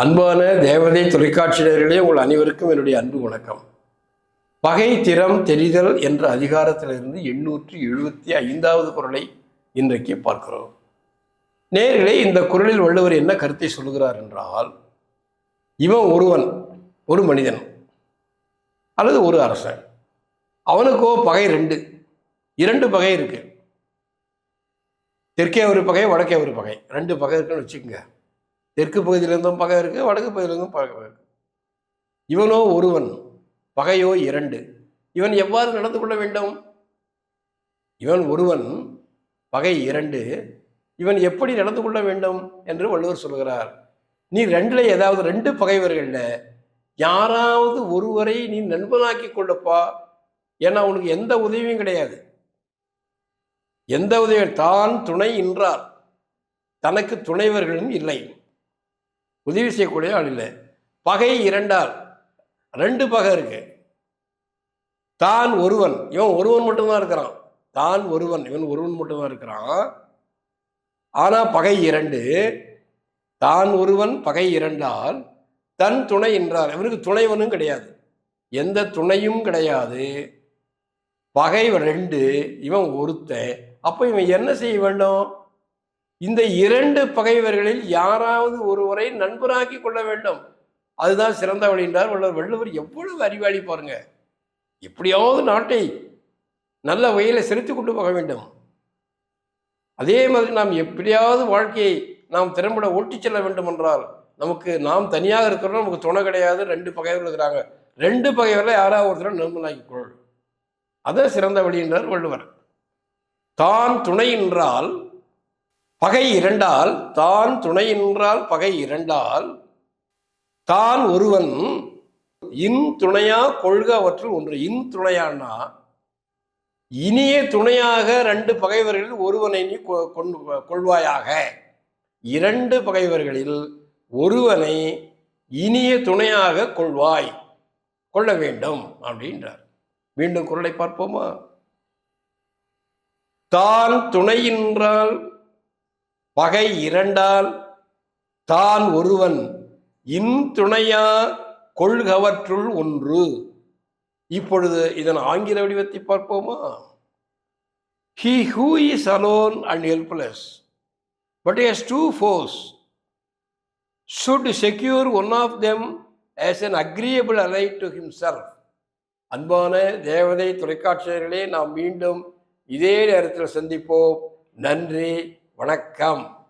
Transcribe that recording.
அன்பான தேவதை தொலைக்காட்சியினர்களே உங்கள் அனைவருக்கும் என்னுடைய அன்பு வணக்கம். பகை திறம் தெரிதல் என்ற அதிகாரத்திலிருந்து எண்ணூற்றி எழுபத்தி ஐந்தாவது குரலை இன்றைக்கு பார்க்கிறோம். நேர்களே இந்த குரலில் வள்ளுவர் என்ன கருத்தை சொல்கிறார் என்றால் இவன் ஒருவன் ஒரு மனிதன் அல்லது ஒரு அரசன். அவனுக்கோ பகை ரெண்டு இரண்டு பகை இருக்கு. தெற்கே ஒரு பகை வடக்கே ஒரு பகை ரெண்டு பகை இருக்குன்னு வச்சுக்கோங்க. தெற்கு பகுதியிலிருந்தும் பகை இருக்கு வடக்கு பகுதியிலிருந்தும் பகை இருக்கு. இவனோ ஒருவன் பகையோ இரண்டு. இவன் எவ்வாறு நடந்து கொள்ள வேண்டும்? இவன் ஒருவன் பகை இரண்டு. இவன் எப்படி நடந்து கொள்ள வேண்டும் என்று வள்ளுவர் சொல்கிறார் நீ ரெண்டுல ஏதாவது ரெண்டு பகைவர்கள்ல யாராவது ஒருவரை நீ நண்பனாக்கி கொள்ளப்பா. ஏன்னா உனக்கு எந்த உதவியும் கிடையாது. எந்த உதவியும் தான் துணை என்றார் தனக்கு துணைவர்களும் இல்லை. உதவி செய்யக்கூடிய ஆள் இல்லை. பகை இரண்டால். ரெண்டு பகை இருக்கு. தான் ஒருவன். இவன் ஒருவன் மட்டும்தான் இருக்கிறான். தான் ஒருவன். இவன் ஒருவன் மட்டும்தான் இருக்கிறான். ஆனால் பகை இரண்டு. தான் ஒருவன் பகை இரண்டால் தன் துணை என்றார் இவனுக்கு துணைவனும் கிடையாது. எந்த துணையும் கிடையாது. பகை ரெண்டு இவன் ஒருத்தன். அப்போ இவன் என்ன செய்ய வேண்டும்? இந்த இரண்டு பகைவர்களில் யாராவது ஒருவரை நண்பராக்கி கொள்ள வேண்டும். அதுதான் சிறந்த வழி என்றார் வள்ளுவர். வள்ளுவர் எவ்வளவு அறிவாளி பாருங்க. எப்படியாவது நாட்டை நல்ல வகையில் செலுத்தி கொண்டு போக வேண்டும். அதே மாதிரி நாம் எப்படியாவது வாழ்க்கையை நாம் திறம்பட ஓட்டிச் செல்ல வேண்டும் என்றால் நமக்கு நாம் தனியாக இருக்கிறோம் நமக்கு துணை கிடையாது. ரெண்டு பகைவர்கள் இருக்கிறாங்க. ரெண்டு பகைவர்களை யாராவது ஒருத்தர் நண்பனாக்கி கொள். அதான் சிறந்த வழி என்றார் வள்ளுவர். தான் துணை என்றால் பகை இரண்டால் தான் துணை என்றால் பகை இரண்டால் தான் ஒருவன் இன் துணையா கொள்க அவற்றில் ஒன்று. இன் துணையானா இனிய துணையாக ரெண்டு பகைவர்களில் ஒருவனை நீ கொ- கொள்வாயாக. இரண்டு பகைவர்களில் ஒருவனை இனிய துணையாக கொள்வாய். கொள்ள வேண்டும் அப்படின்றார். மீண்டும் குரலை பார்ப்போமா? தான் துணையின்றால் பகை இரண்டால் தான் ஒருவன் இன் துணையா கொள்கவற்றுள் ஒன்று. இப்பொழுது இதன் ஆங்கில வடிவத்தை பார்ப்போமா? He who is alone and helpless but has two forces should secure one of them as as an ally to himself அன்பான தேவதை தொலைக்காட்சியர்களே நாம் மீண்டும் இதே நேரத்தில் சந்திப்போம். நன்றி. வணக்கம்.